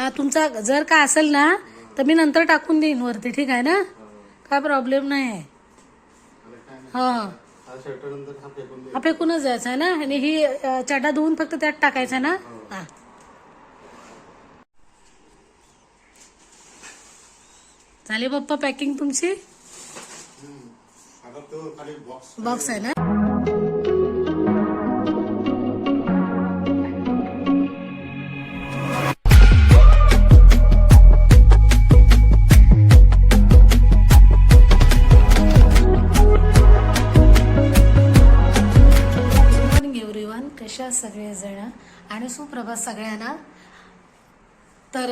हा तुमचा जर का असेल ना तर मी नंतर टाकून देईन वरती ठीक आहे ना? काय प्रॉब्लेम नाही आहे हा फेकूनच जायचं आहे ना? आणि ही चड्डा धुवून फक्त त्यात टाकायचा ना? हा. झाली पप्पा पॅकिंग तुमची? बॉक्स आहे ना? सगळ्यांना. तर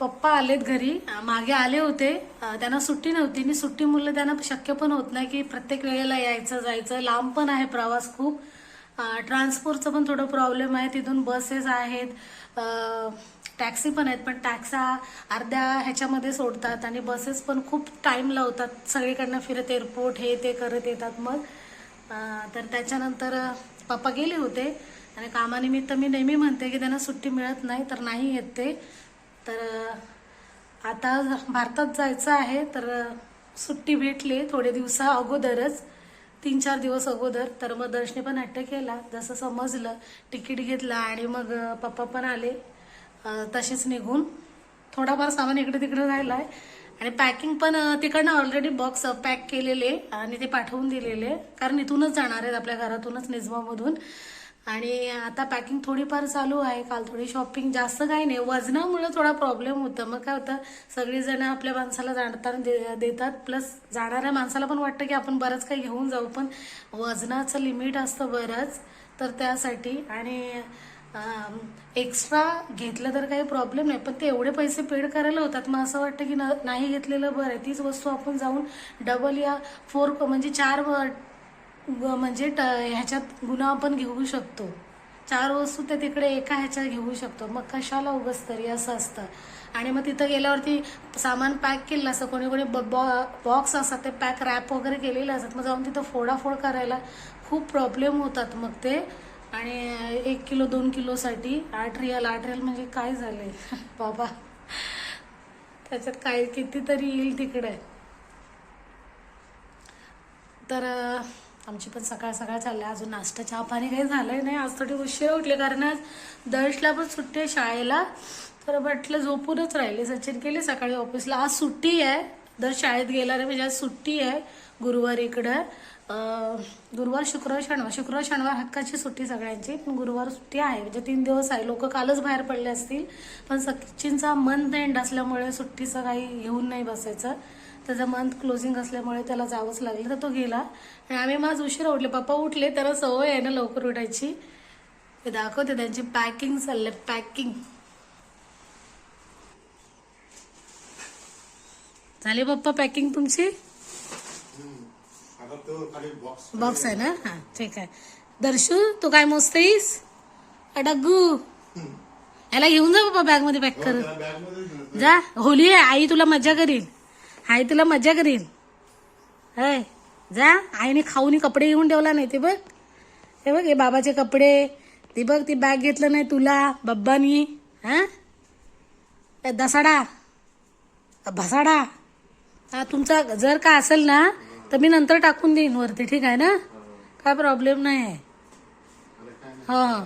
पप्पा आलेत घरी. मागे आले होते. त्यांना सुट्टी नव्हती. आणि सुट्टी मुलं त्यांना शक्य पण होत नाही की प्रत्येक वेळेला यायचं जायचं. लांब पण आहे प्रवास खूप. ट्रान्सपोर्टचं पण थोडं प्रॉब्लेम आहे. तिथून बसेस आहेत. टॅक्सी पण आहेत पण टॅक्सा अर्ध्या ह्याच्यामध्ये सोडतात आणि बसेस पण खूप टाईम लावतात सगळीकडनं फिरत एअरपोर्ट हे ते करत येतात मग. तर त्याच्यानंतर पप्पा गेले होते. आणि कामानिमित्त मी नेहमी म्हणते की त्यांना सुट्टी मिळत नाही तर नाही येत ते. तर आता भारतात जायचं आहे तर सुट्टी भेटली थोडे दिवसा अगोदरच तीन चार दिवस अगोदर. तर मग दर्शने पण हट्ट केला. जसं समजलं तिकीट घेतलं आणि मग पप्पा पण आले. तसेच निघून. थोडाफार सामान इकडे तिकडे आहे आणि पॅकिंग पण तिकडनं ऑलरेडी बॉक्स पॅक केलेले आणि ते पाठवून दिलेले. कारण इथूनच जाणार आहेत आपल्या घरातूनच निजमामधून. आणि आता पॅकिंग थोडीफार चालू आहे. काल थोडी शॉपिंग जास्त काही नाही. वजनामुळे थोडा प्रॉब्लेम होतं. मग काय होतं? सगळीजण आपल्या माणसाला जाणताना दे- देतात. प्लस जाणाऱ्या माणसाला पण वाटतं की आपण बरंच काही घेऊन जाऊ. पण वजनाचं लिमिट असतं बरंच. तर त्यासाठी आणि एक्स्ट्रा घेतलं तर काही प्रॉब्लेम नाही. पण ते एवढे पैसे पेड करायला होतात. मग असं वाटतं की न- नाही घेतलेलं बरं आहे. तीच वस्तू आपण जाऊन डबल या फोर म्हणजे चार व- म्हणजे ट- ह्याच्यात गुन्हा आपण घेऊ शकतो. चार वस्तू ते तिकडे एका ह्याच्यात घेऊ शकतो. मग कशाला उगस तरी असं असतं. आणि मग तिथं गेल्यावरती सामान पॅक केलेलं असतं कोणी कोणी बॉक्स असतात ते पॅक रॅप वगैरे केलेले असतात. मग जाऊन तिथं फोडाफोड करायला खूप प्रॉब्लेम होतात मग ते. आणि एक किलो दोन किलोसाठी आठ रियाल. आठ रियाल म्हणजे काय झाले बाबा. त्याच्यात काय कितीतरी येईल तिकडे. तर आमची पण सकाळ सकाळ चाललं आहे. अजून नाश्ता चहा पाणी काही झालंय नाही. आज थोडी उशीर उठले कारण आज दर्शला पण सुट्टी आहे शाळेला. तर म्हटलं झोपूनच राहिले. सचिन गेले सकाळी ऑफिसला. आज सुट्टी आहे. दर शाळेत गेला नाही म्हणजे आज सुट्टी आहे गुरुवार इकडं. गुरुवार शुक्रवार शनिवार. शुक्रवार शनिवार हक्काची सुट्टी सगळ्यांची. पण गुरुवार सुट्टी आहे. म्हणजे तीन दिवस आहे. लोक कालच बाहेर पडले असतील. पण सचिनचा मंथ एंड असल्यामुळे सुट्टीचं काही घेऊन नाही बसायचं. त्याचं मंथ क्लोजिंग असल्यामुळे त्याला जावंच लागलं. तर तो गेला. आणि आम्ही माझ उशिरा उठले. पप्पा उठले. त्याला सवय आहे ना लवकर उठायची. ते दाखवते त्यांची पॅकिंग चालले पॅकिंग झाली पप्पा पॅकिंग तुमची? बॉक्स आहे ना? हा ठीक आहे. दर्शू तू काय मोजतेस डग्गू. याला घेऊन जा पप्पा बॅगमध्ये पॅक कर घेऊन जा. होली आहे. आई तुला मजा करील आई तुला मजा करीन. हाय जा. आईने खाऊनी कपडे घेऊन ठेवला नाही ते बघ. हे बघ हे बाबाचे कपडे. ती बघ ती बॅग घेतलं नाही तुला बब्बानी. हा? दसाडा. भसाडा. हा तुमचा जर का असेल ना तर मी नंतर टाकून देईन वरती ठीक आहे ना? काय प्रॉब्लेम नाही. आहे हा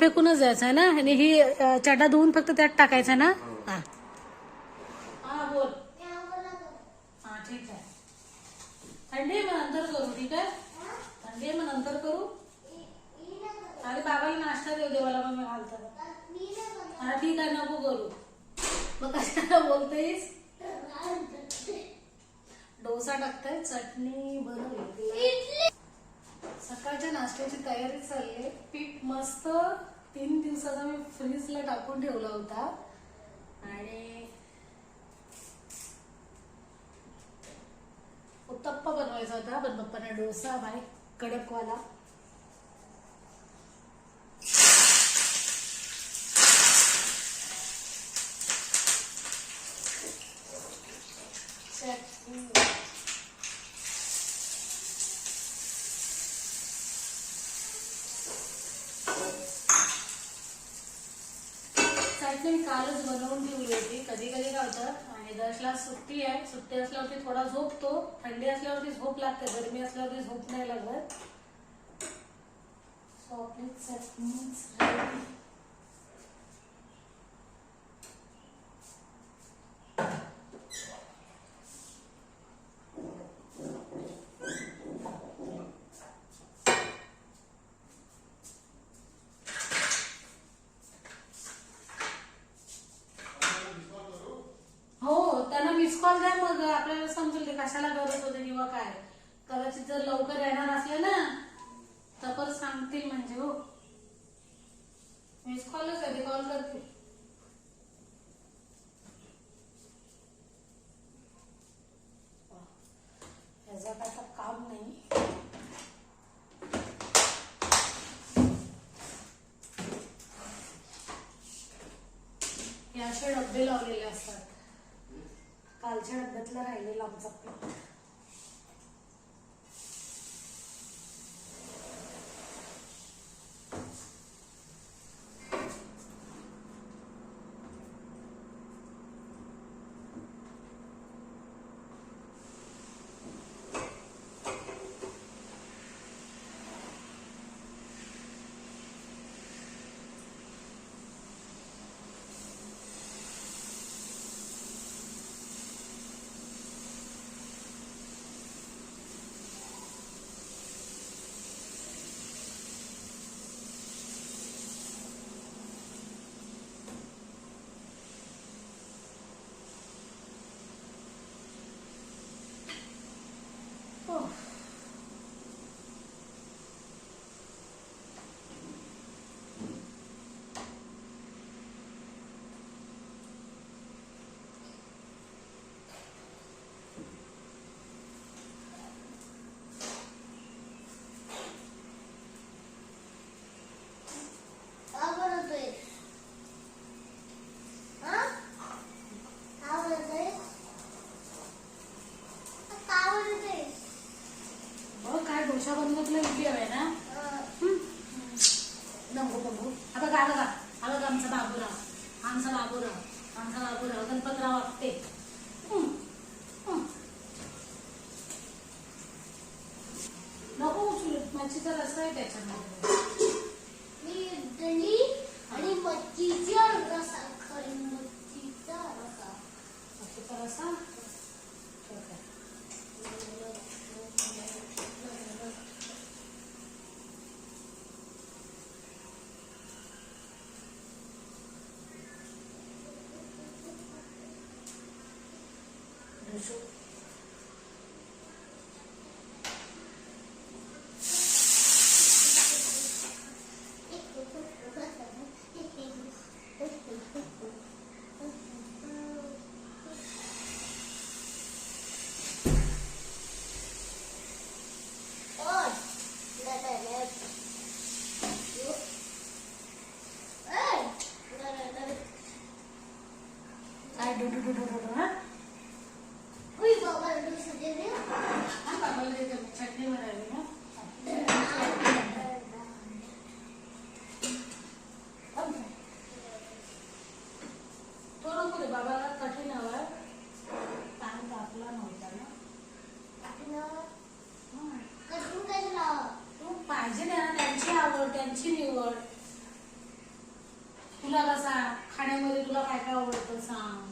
फेकूनच जायचं आहे ना? आणि ही चटा चड्डा धुवून फक्त त्यात टाकायचा ना? हां हा. बोल. हा ठीक आहे. थंडी आहे मग नंतर करू ठीक आहे? थंडी आहे मग नंतर करू? अरे बाबाला नाश्ता देऊ दे मला मग मी तर हा ठीक आहे नको करू. मग कशाला बोलतेस? डोसा टाकताय चटणी बनवली सकाळच्या नाश्त्याची तयारी चालली. पीठ मस्त तीन दिवसाचा मी फ्रीजला टाकून ठेवला होता. आणि बनवायचा होता पण पप्पाने डोसा बाई कडकवाला मी कालच बनवून ठेवली होती. कधी कधी काय होतं आणि दशला सुट्टी आहे. सुट्टी असल्यावरती थोडा झोपतो थंडी असल्यावरती झोप लागते. गरमी असल्यावरती झोप नाही लागत. सो आपली चटणीच ready. हो त्यांना मिस कॉल द्या मग आपल्याला समजेल ते कशाला गरज होते किंवा काय? कदाचित जर लवकर येणार असले ना तर परत सांगतील म्हणजे हो. मिस कॉलच आहे कॉल करतील ह्याचं काय आता काम नाही हे असे डबे लावलेले असतात कालच्या डब्यातला राहिलेला आमचा. तुला व्हिडिओ आहे ना? नको बघू आता का बघा हा बघा आमचा बाबूराव. आमचा बाबूराव. आमचा बाबूराव. गणपतराव आपटे. हं. नको उचलू. मच्छीचा रस्ता आहे त्याच्यामध्ये. मी इडली आणि मच्छीचा रसा खरी मच्छीचा रसा मच्छीचा I. तो नको रे बाबाला कठीण हवाय ताण तापला नव्हता ना. कटून काय लावा तू पाहिजे ना त्यांची आवड त्यांची निवड. तुला कसा खाण्यामध्ये तुला काय काय आवडतं सांग.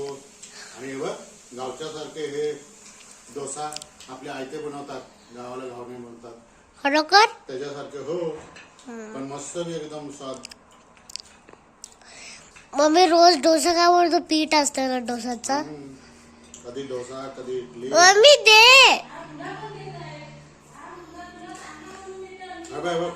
आणि हे बघ गावच्या सारखे हे डोसा आपले आयते बनवतात गावाला घावणे म्हणतात. खरोखर? त्याच्यासारखे हो. पण मस्त बी एकदम स्वाद. मम्मी रोज डोसा काय बोलतो पीठ असतं ना डोसाचा? हम्म. कधी डोसा कधी इडली. मम्मी दे! हा बाय बघ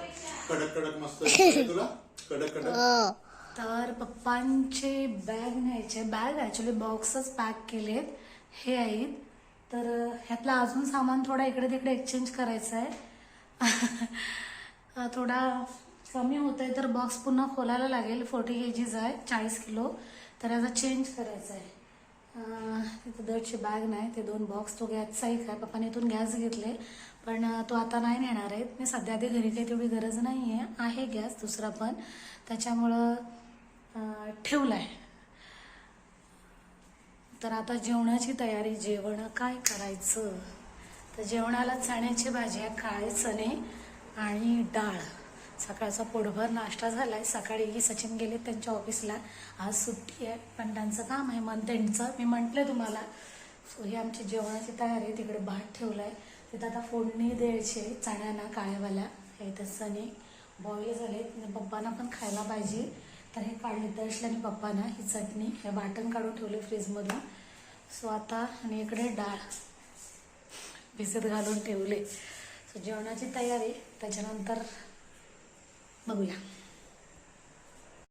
कडक कडक मस्त दिसतंय तुला? कडक कडक हो. तर पप्पांचे बॅग न्यायचे. बॅग ॲक्च्युली बॉक्सच पॅक केलेत. हे आहेत. तर ह्यातलं अजून सामान थोडा इकडे तिकडे एक्सचेंज करायचं आहे थोडा कमी होत आहे तर बॉक्स पुन्हा खोलायला लागेल. फोर्टी के जीज आहे चाळीस किलो. तर याचा चेंज करायचा आहे तिथं दरची बॅग नाही ते दोन बॉक्स तो गॅसचा एक आहे. पप्पाने इथून गॅस घेतले पण तो आता नाही नेणार आहे मी सध्या ते घरी काही तेवढी गरज नाही आहे आहे गॅस दुसरा पण. त्याच्यामुळं ठेवला आहे तर आता जेवणाची तयारी जेवण काय करायचं? तर जेवणाला चण्याची भाजी आहे काळे चणे आणि डाळ. सकाळचा पोटभर नाश्ता आहे सकाळी सचिन गेले त्यांच्या ऑफिसला. आज सुट्टी आहे. पण त्यांचं काम आहे मंथ त्यांचं मी म्हटलं तुम्हाला सो ही आमची जेवणाची तयारी आहे. तिकडे भात ठेवला आहे तिथं आता फोडणी द्यायची आहे. चण्याला काळ्यावाल्या हे तर चणे. बॉईल झाले पप्पांना पण खायला पाहिजे. तर हे काढले दर्शले आणि पप्पांना ही चटणी. हे बाटण काढून ठेवले फ्रीजमधून. सो आता आणि इकडे डाळ भिजत घालून ठेवले. सो जेवणाची तयारी त्याच्यानंतर बघूया.